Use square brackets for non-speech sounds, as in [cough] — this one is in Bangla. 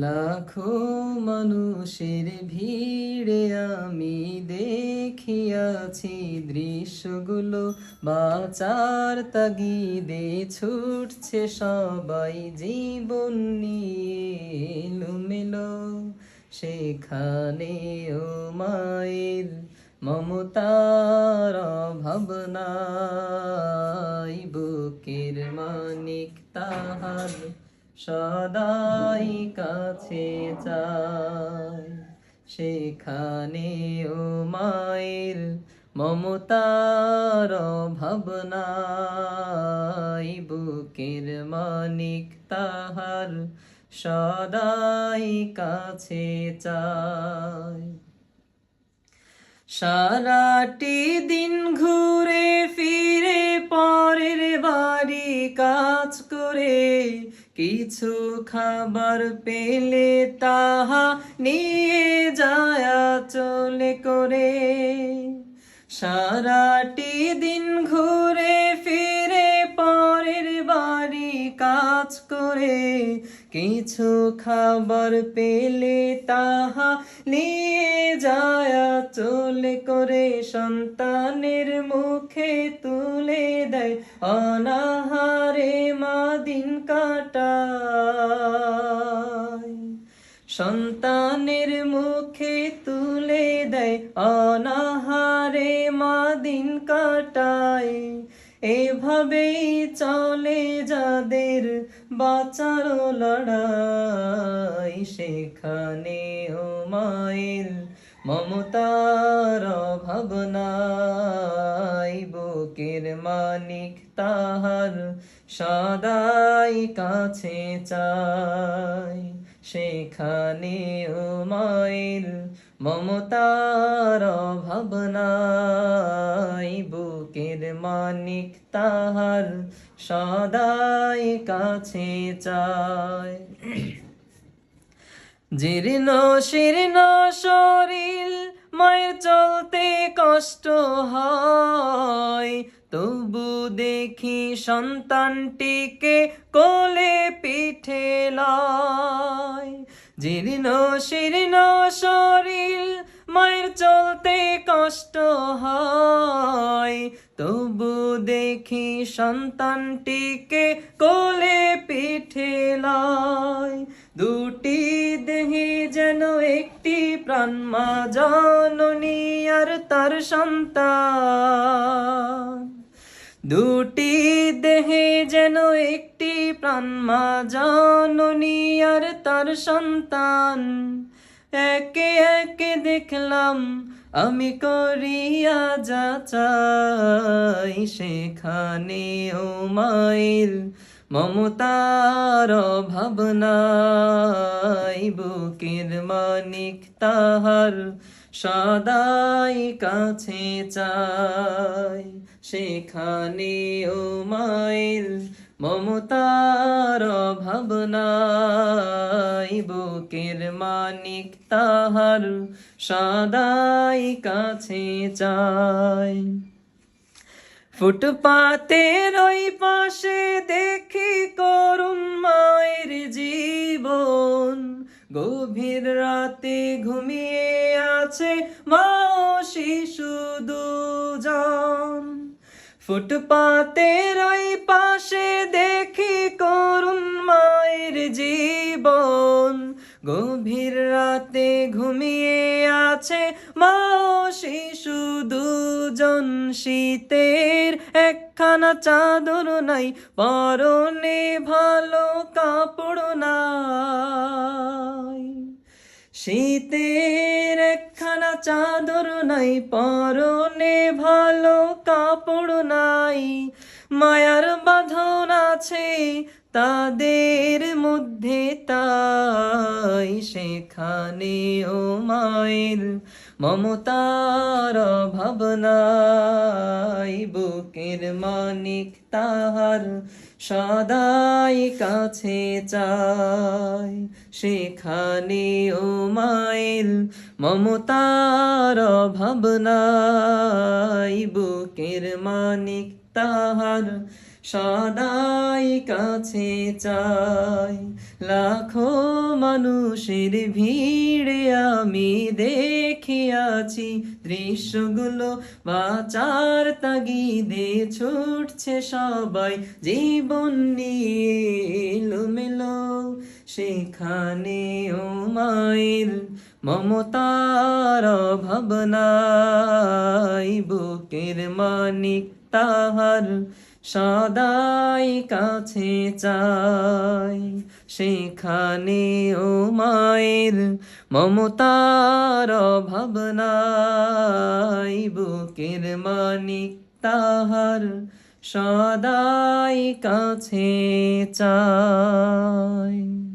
লাখো মানুষের ভিড়ে আমি দেখিয়াছি দৃশ্যগুলো। বাচার তাগিদে ছুটছে সবাই জীবন নিয়ে এলোমেলো। সেখানে ও মায়ের মমতার ভাবনাই বুকের মানিক তাহার। সদাই কাছে চাই সেখানে ও মায়ের মমতার ভাবনাই বুকের মানিক তাহার সদাই কাছে চাই সারাটি দিন ঘুরে ফিরে কিছু খাবার পেলে তাহা নিয়ে যায় চলে করে। সারাটি দিন ঘুরে ফিরে পরের বাড়ি কাজ করে। কিছু খাবার পেলে তাহা নিয়ে যায় চলে করে। সন্তানের মুখে তুলে দেয় অনাহারে দিন কাটায়। সন্তানের মুখে তুলে দেয়, অনাহারে মা দিন কাটায়। এভাবেই চলে যাদের বাঁচার লড়াই। সেখানে ও মায়ের মমতার ভাবনাই বুকের মানিক তাহার সদাই কাছে চাই, সেখানে মায়ের মমতার ভাবনাই বুকের মানিক তাহার সদাই কাছে চায় [clears throat] জীর্ণ শীর্ণ শরীর মায়ের চলতে সন্তানটিকে কোলে পিঠে লয়। জীর্ণ শীর্ণ শরীর মায়ের চলতে কষ্ট হয়। তবু দেখি সন্তানটিকে কোলে পিঠে লয়। দুটি দেহে যেন একটি প্রাণ, মা জননী আর তার সন্তান। দুটি দেহে যেন একটি প্রাণ, মা জননী আর তার সন্তান। একে একে দেখলাম, আমি করিয়া যা চাই সেখানে ও মায়ের মমতার ভাবনাই বুকের মানিক তাহার সদাই কাছে চাই। সেখানে ও মাইল মমতার ভাবনাই বুকের মানিক তাহার সদাই কাছে চাই। ফুটপাতের ওই পাশে দেখি করুণ মায়ের জীবন। গভীর রাতে ঘুমিয়ে আছে মা ও শিশু দুজন। ফুটপাতের ওই পাশে দেখি করুণ গভীর রাতে ঘুমিয়ে আছে মা ও শিশু দুজন। শীতের একখানা চাদর নাই, পরনে ভালো কাপড় নাই। শীতের একখানা চাদর নাই, পরনে ভালো কাপড় নাই। মায়ার বাঁধন আছে তাদের মধ্যে তাই সেখানে ও মায়ের মমতার ভাবনাই বুকের মানিক তাহার সদাই কাছে চাই সেখানে ও মায়ের মমতার ভাবনাই বুকের মানিক তাহার সদাই কাছে চাই। লাখো মানুষের ভিড়ে আমি দেখিয়াছি দৃশ্যগুলো বাচার তাগিদে ছুটছে সবাই। জীবন নিয়ে এলোমেলো, সেখানে ও মায়ের মমতার ভাবনাই বুকের মানিক তাহার সদাই কাছে চাই। সেখানে ও মায়ের মমতার ভাবনাই বুকের মানিক তাহার সদাই কাছে চাই।